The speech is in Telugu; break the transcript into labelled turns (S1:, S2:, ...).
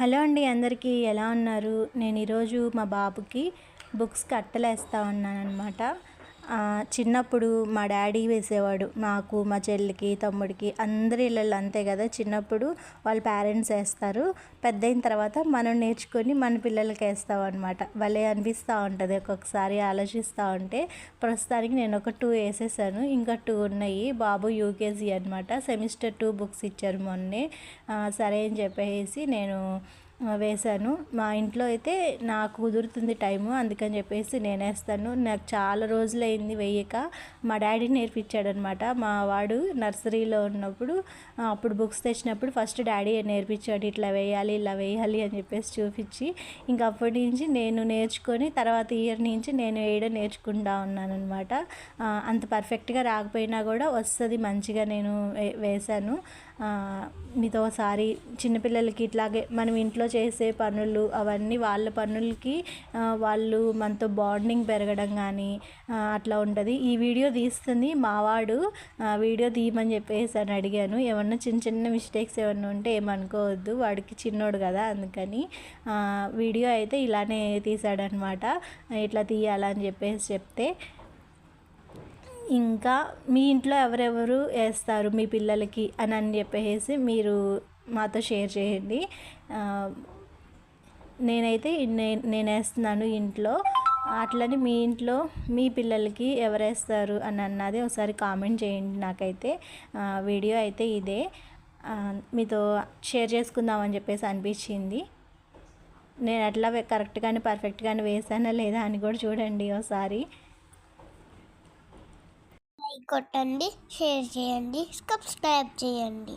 S1: హలో అండి అందరికీ ఎలా ఉన్నారు? నేను ఈరోజు మా బాబుకి బుక్స్ కట్టలేస్తా ఉన్నాను అనమాట చిన్నప్పుడు మా డాడీ వేసేవాడు. నాకు మా చెల్లికి తమ్ముడికి అందరి ఇళ్ళల్లో అంతే కదా. చిన్నప్పుడు వాళ్ళ పేరెంట్స్ వేస్తారు. పెద్ద అయిన తర్వాత మనం నేర్చుకొని మన పిల్లలకి వేస్తాం అనమాట భలే అనిపిస్తూ ఉంటుంది. ఒక్కొక్కసారి ఆలోచిస్తూ ఉంటే ప్రస్తుతానికి నేను ఒక టూ వేసేసాను. ఇంకా టూ ఉన్నాయి. బాబు యూకేజీ అనమాట సెమిస్టర్ టూ బుక్స్ ఇచ్చారు మొన్నే. సరే అని చెప్పేసి నేను వేశాను. మా ఇంట్లో అయితే నాకు కుదురుతుంది టైము అందుకని చెప్పేసి నేను వేస్తాను. నాకు చాలా రోజులైంది వేయక. వెయ్యక మా డాడీ నేర్పించాడనమాట. మా వాడు నర్సరీలో ఉన్నప్పుడు అప్పుడు బుక్స్ తెచ్చినప్పుడు ఫస్ట్ డాడీ నేర్పించాడు ఇట్లా వేయాలి ఇలా వేయాలి అని చెప్పేసి చూపించి ఇంకా అప్పటి నుంచి నేను నేర్చుకొని తర్వాత ఇయర్ నుంచి నేను వేయడం నేర్చుకుంటా ఉన్నాను అనమాట అంత పర్ఫెక్ట్గా రాకపోయినా కూడా వస్తుంది మంచిగా నేను వే- వేశాను. మీతో ఒకసారి చిన్నపిల్లలకి ఇట్లాగే మనం ఇంట్లో చేసే పనులు అవన్నీ వాళ్ళ పనులకి వాళ్ళు మనతో బాండింగ్ పెరగడం కానీ అట్లా ఉంటుంది. ఈ వీడియో తీస్తుంది మావాడు. వీడియో తీయమని చెప్పేసి అని అడిగాను. ఏమన్నా చిన్న చిన్న మిస్టేక్స్ ఏమన్నా ఉంటే ఏమనుకోవద్దు. వాడికి చిన్నోడు కదా అందుకని వీడియో అయితే ఇలానే తీసాడనమాట ఇట్లా తీయాలని చెప్పేసి చెప్తే ఇంకా మీ ఇంట్లో ఎవరెవరు వేస్తారు మీ పిల్లలకి అని అని చెప్పేసి మీరు మాతో షేర్ చేయండి. నేనైతే నేను వేస్తున్నాను ఇంట్లో. అట్లని మీ ఇంట్లో మీ పిల్లలకి ఎవరు వేస్తారు అని అన్నది ఒకసారి కామెంట్ చేయండి నాకైతే. వీడియో అయితే ఇదే. మీతో షేర్ చేసుకుందామని చెప్పేసి అనిపించింది. నేను అట్లా కరెక్ట్గానే పర్ఫెక్ట్గానే వేసానా లేదా అని కూడా చూడండి ఒకసారి.
S2: కొట్టండి షేర్ చేయండి సబ్స్క్రైబ్ చేయండి.